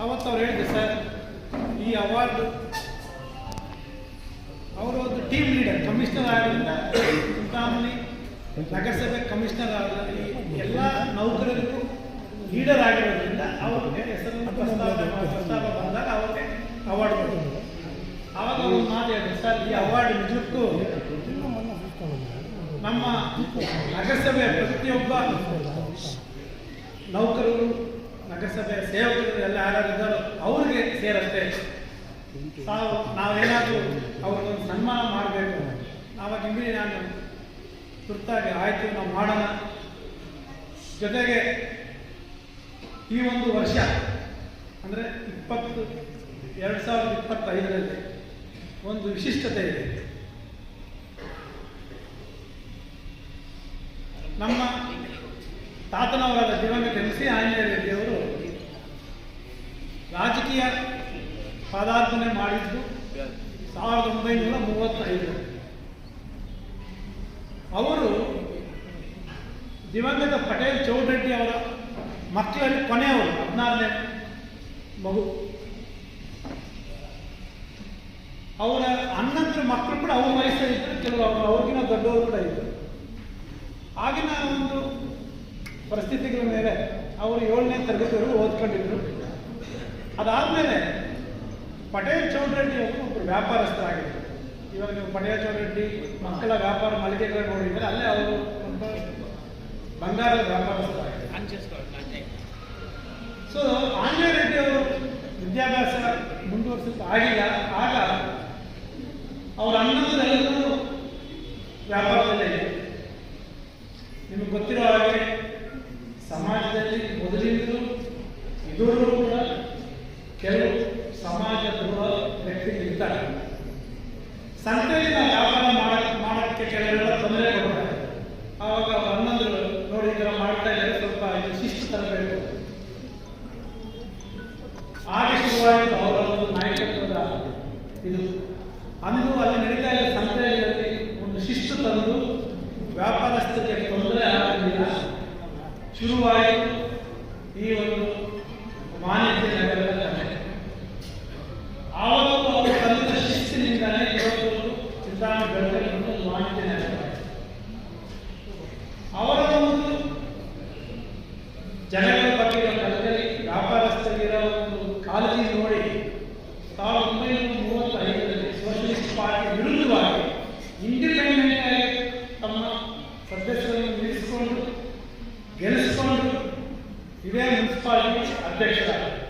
ಅವತ್ತು ಅವ್ರು ಹೇಳಿದ್ರು, ಸರ್, ಈ ಅವಾರ್ಡ್ ಅವರು ಒಂದು ಟೀಮ್ ಲೀಡರ್ ಕಮಿಷನರ್ ಆಗೋದ್ರಿಂದ ಚಿಂತಾಮಣಿ ನಗರಸಭೆ ಕಮಿಷನರ್ ಈ ಎಲ್ಲ ನೌಕರರಿಗೂ ಲೀಡರ್ ಆಗಿರೋದ್ರಿಂದ ಅವ್ರಿಗೆ ಹೆಸರು ಪ್ರಸ್ತಾವ ಪ್ರಸ್ತಾವ ಬಂದಾಗ ಅವ್ರಿಗೆ ಅವಾರ್ಡ್ ಕೊಡ್ತಾರೆ. ಆವಾಗ ಒಂದು ಮಾತು ಹೇಳಿದ್ರು, ಸರ್, ಈ ಅವಾರ್ಡ್ ನಿಜಕ್ಕೂ ನಮ್ಮ ನಗರಸಭೆ ಪ್ರತಿಯೊಬ್ಬ ನೌಕರರು ನಗರಸಭೆ ಸೇವಕರು ಎಲ್ಲ ಯಾರ್ಯಾರಿದ್ದಾರೋ ಅವ್ರಿಗೆ ಸೇರತ್ತೆ. ತಾವು ನಾವೇನಾದರೂ ಅವ್ರಿಗೊಂದು ಸನ್ಮಾನ ಮಾಡಬೇಕು. ಆವಾಗ ಇಮ್ಮಿ ನಾನು ತುರ್ತಾಗಿ ಆಯಿತು ನಾವು ಮಾಡೋಣ. ಜೊತೆಗೆ ಈ ಒಂದು ವರ್ಷ, ಅಂದರೆ ಇಪ್ಪತ್ತು, ಎರಡು ಸಾವಿರದ ಇಪ್ಪತ್ತೈದರಲ್ಲಿ ಒಂದು ವಿಶಿಷ್ಟತೆ ಇದೆ. ನಮ್ಮ ತಾತನವರಾದ ದಿವಂಗತ ಎಂ ಸಿ ಪದಾರ್ಪಣೆ ಮಾಡಿದ್ದು ಸಾವಿರದ ಒಂಬೈನೂರ ಮೂವತ್ತೈದು. ಅವರು ದಿವಂಗತ ಪಟೇಲ್ ಚೌಡರೆಡ್ಡಿ ಅವರ ಮಕ್ಕಳಲ್ಲಿ ಕೊನೆಯವರು, ಹದಿನಾರನೇ ಮಗು. ಅವರ ಹನ್ನೊಂದರ ಮಕ್ಕಳು ಕೂಡ ಅವ್ರ ವಯಸ್ಸಲ್ಲಿ ಇದ್ದರು ಕೆಲವು ಅವ್ರು ಅವ್ರಿಗಿನ ದೊಡ್ಡವರು ಕೂಡ ಇದ್ದರು ಆಗಿನ ಒಂದು ಪರಿಸ್ಥಿತಿಗಳ ಮೇಲೆ ಅವರು ಏಳನೇ ತರಗತಿಯವರು ಓದ್ಕೊಂಡಿದ್ರು. ಅದಾದಮೇಲೆ ಪಟೇಲ್ ಚೌಡರೆಡ್ಡಿ ಅವರು ಒಬ್ಬರು ವ್ಯಾಪಾರಸ್ಥರಾಗಿದ್ದರು. ಇವಾಗ ನೀವು ಪಟೇಲ್ ಚೌಡರೆಡ್ಡಿ ಮಕ್ಕಳ ವ್ಯಾಪಾರ ಮಳಿಗೆಗಳು ನೋಡಿದರೆ ಅಲ್ಲೇ ಅವರು ಒಬ್ಬ ಬಂಗಾರದ ವ್ಯಾಪಾರಸ್ಥರಾಗಿದ್ದರು. ಸೊ ಆಂಜನೇಯ ರೆಡ್ಡಿ ಅವರು ವಿದ್ಯಾಭ್ಯಾಸ ಮುಂದುವರಿಸಲಿಕ್ಕೆ ಆಗಿಲ್ಲ. ಆಗ ಅವರ ಅಣ್ಣದೆಲ್ಲರೂ ಸಂತೆಯಿಂದ ವ್ಯಾಪಾರ ಮಾಡಕ್ ಮಾಡೋಕ್ಕೆ ಕೆಲವೆಲ್ಲ ತೊಂದರೆ ಕೊಡ್ತಾರೆ. ಆವಾಗ ಹನ್ನೊಂದು ನೋಡಿ ಮಾಡ್ತಾ ಇದ್ದಾರೆ, ಸ್ವಲ್ಪ ಇದು ಶಿಸ್ತು ತರಬೇಕು. ಹಾಗೆ ಶುರುವಾಯಿತು ಅವರ ಒಂದು ನಾಯಕತ್ವದ ಇದು. ಅಂದು ಅಲ್ಲಿ ನಡೀತಾ ಇದ್ದ ಸಂತೆಯಲ್ಲಿ ಒಂದು ಶಿಸ್ತು ತಂದು ವ್ಯಾಪಾರಸ್ಥರಿಗೆ ತೊಂದರೆ ಆಗಲಿಲ್ಲ ಶುರುವಾಯಿತು ಈ ಒಂದು ಮಾನ್ಯತೆ ಒಂದು ನೋಡಿ, ಸಾವಿರದ ಒಂಬೈನೂರ ಮೂವತ್ತೈದರಲ್ಲಿ ಸೋಷಲಿಸ್ಟ್ ಪಾರ್ಟಿ ವಿರುದ್ಧವಾಗಿ ಇಂಡಿಪೆಂಡೆಂಟ್ ಆಗಿ ತಮ್ಮ ಸದಸ್ಯರನ್ನು ನಿಲ್ಲಿಸಿಕೊಂಡು, ಗೆಲ್ಲಿಸಿಕೊಂಡು, ಇದೇ ಮುನ್ಸಿಪಾಲಿಟಿ ಅಧ್ಯಕ್ಷರಾದರು.